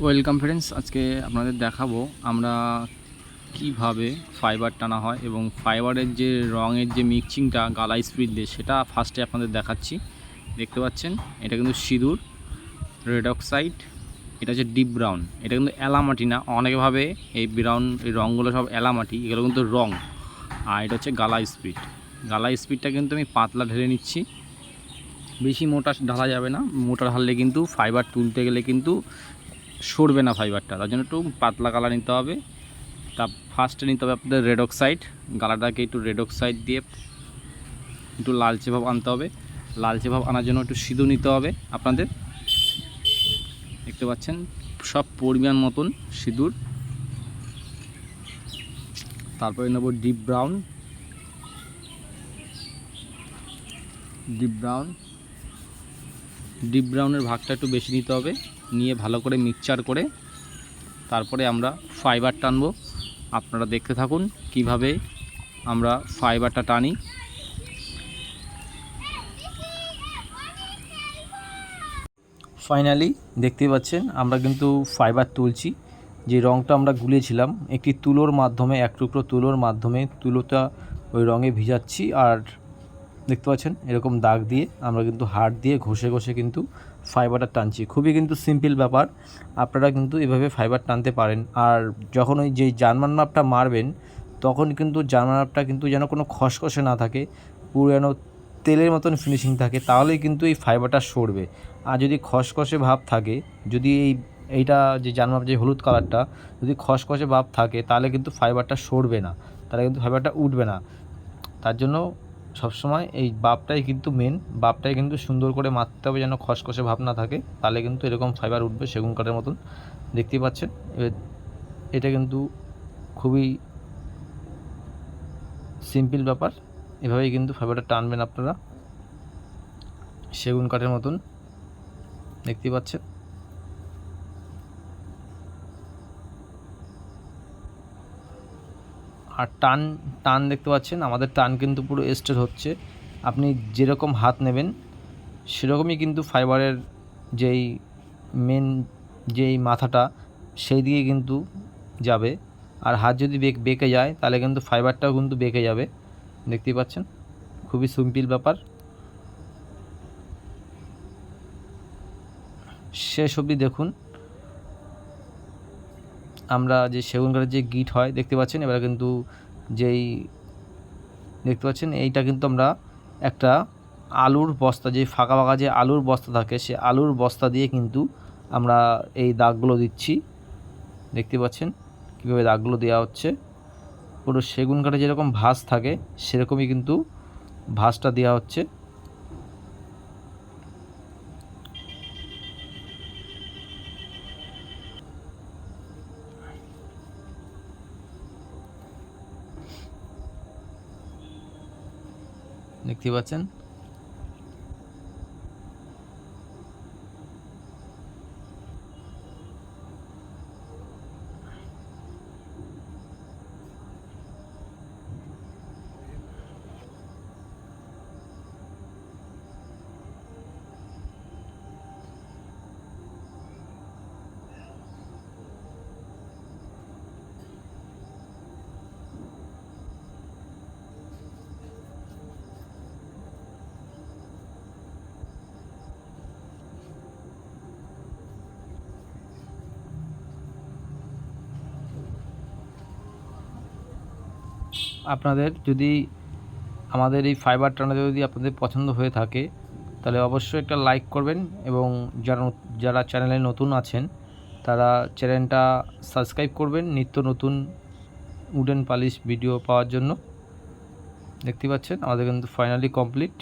Welcome friends আজকে আপনাদের দেখাবো আমরা কীভাবে ফাইবার টানা হয় এবং ফাইবারের যে রঙের যে মিক্সিংটা গালা স্পিড দিয়ে, সেটা ফার্স্টে আপনাদের দেখাচ্ছি। দেখতে পাচ্ছেন? এটা কিন্তু সিঁদুর রেড অক্সাইড এটা হচ্ছে ডিপ ব্রাউন এটা কিন্তু এলামাটি না অনেকভাবে এই ব্রাউন এই রঙগুলো সব এলামাটি, এগুলো কিন্তু রং। আর এটা হচ্ছে গালা স্পিড গালা স্পিডটা কিন্তু আমি পাতলা ঢেলে নিচ্ছি। বেশি মোটা ঢালা যাবে না, মোটা ঢাললে কিন্তু ফাইবার তুলতে গেলে কিন্তু সরবে না ফাইবারটা, তার জন্য একটু পাতলা কালার নিতে হবে। তা ফার্স্টে নিতে হবে আপনাদের রেড অক্সাইড গালাটাকে একটু রেড অক্সাইড দিয়ে একটু লালচে ভাব আনতে হবে। লালচে ভাব আনার জন্য একটু সিঁদুর নিতে হবে আপনাদের। দেখতে পাচ্ছেন, সব পরিমাণ মতন সিঁদুর। তারপরে নেব deep brown deep brown deep ব্রাউনের ভাগটা একটু বেশি নিতে হবে। নিয়ে ভালো করে মিক্সচার করে তারপরে আমরা ফাইবার টানবো। আপনারা দেখতে থাকুন কীভাবে আমরা ফাইবারটা টানি। ফাইনালি দেখতেই পাচ্ছেন, আমরা কিন্তু ফাইবার তুলছি। যে রঙটা আমরা গুলিয়েছিলাম একটি তুলোর মাধ্যমে, এক টুকরো তুলোর মাধ্যমে তুলোটা ওই রঙে ভিজাচ্ছি। আর দেখতে পাচ্ছেন? এরকম দাগ দিয়ে আমরা কিন্তু হাড় দিয়ে ঘষে ঘষে কিন্তু ফাইবারটা টানছি। খুবই কিন্তু সিম্পল ব্যাপার। আপনারা কিন্তু এভাবে ফাইবার টানতে পারেন। আর যখন ওই যে জার্মান মাপটা মারবেন, তখন কিন্তু জার্মান মাপটা কিন্তু যেন কোনো খসখসে না থাকে, পুরো যেন তেলের মতন ফিনিশিং থাকে, তাহলেই কিন্তু এই ফাইবারটা সরবে। আর যদি খসখসে ভাব থাকে, যদি এই, এইটা যে জার্মান যে হলুদ কালারটা যদি খসখসে ভাব থাকে, তাহলে কিন্তু ফাইবারটা সরবে না। তাহলে কিন্তু ফাইবারটা উঠবে না। তার জন্য সবসময় এই বাপটাই কিন্তু মেন বাপটাই কিন্তু সুন্দর করে মারতে হবে যেন খসখসে ভাব না থাকে, তাহলে কিন্তু এরকম ফাইবার উঠবে সেগুন কাঠের মতন। দেখতেই পাচ্ছেন এটা কিন্তু খুবই সিম্পল ব্যাপার, এভাবেই কিন্তু ফাইবারটা টানবেন আপনারা সেগুন কাঠের মতন। দেখতেই পাচ্ছেন। আর টান টান দেখতে পাচ্ছেন, আমাদের টান কিন্তু পুরো স্ট্রেট হচ্ছে। আপনি যেরকম হাত নেবেন, সেরকমই কিন্তু ফাইবারের যেই মেন যেই মাথাটা, সেই দিকে কিন্তু যাবে। আর হাত যদি বেক, বেঁকে যায়, তাহলে কিন্তু ফাইবারটাও কিন্তু বেঁকে যাবে। দেখতেই পাচ্ছেন? খুবই সিম্পল ব্যাপার। শেষ অবধি দেখুন। আমরা যে সেগুন কাঠের যে গিট হয়, দেখতে পাচ্ছেন? এবার কিন্তু যেই দেখতে পাচ্ছেন, এইটা কিন্তু আমরা একটা আলুর বস্তা, যে ফাঁকা ফাঁকা যে আলুর বস্তা থাকে, সে আলুর বস্তা দিয়ে কিন্তু আমরা এই দাগগুলো দিচ্ছি। দেখতে পাচ্ছেন কীভাবে দাগগুলো দেওয়া হচ্ছে। পুরো সেগুন কাঠে যেরকম ভাঁজ থাকে, সেরকমই কিন্তু ভাঁজটা দেওয়া হচ্ছে। দেখতে পাচ্ছেন। আপনাদের যদি আমাদের এই ফাইবার টানাতে যদি আপনাদের পছন্দ হয়ে থাকে, তাহলে অবশ্যই একটা লাইক করবেন এবং যারা যারা চ্যানেলে নতুন আছেন, তারা চ্যানেলটা সাবস্ক্রাইব করবেন নিত্য নতুন উডেন পালিশ ভিডিও পাওয়ার জন্য। দেখতে পাচ্ছেন, আমাদের কিন্তু ফাইনালি কমপ্লিট